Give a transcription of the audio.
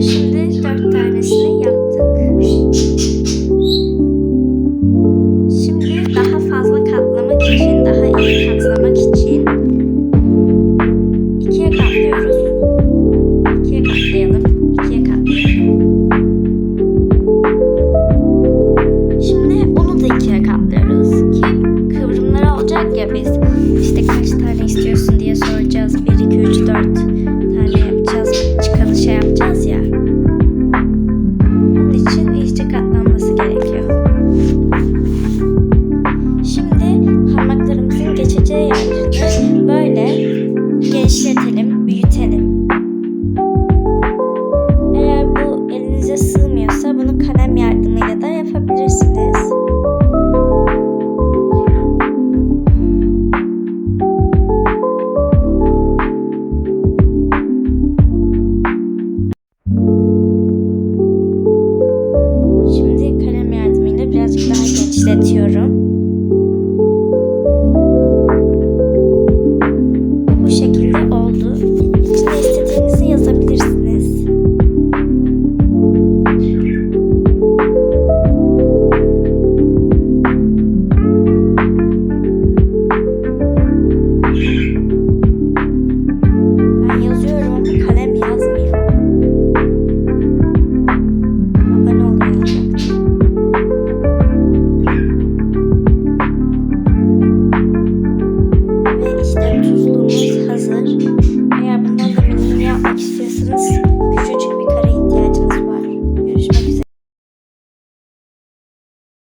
Şimdi dört tanesini yaptık. Şimdi daha fazla katlamak için, daha iyi katlamak için ikiye katlıyoruz. İkiye katlayalım. ikiye katlayalım. Şimdi onu da ikiye katlıyoruz ki kıvrımlar olacak ya biz işte kaç tane istiyorsun diye soracağız. 1, 2, 3, 4 Thanks.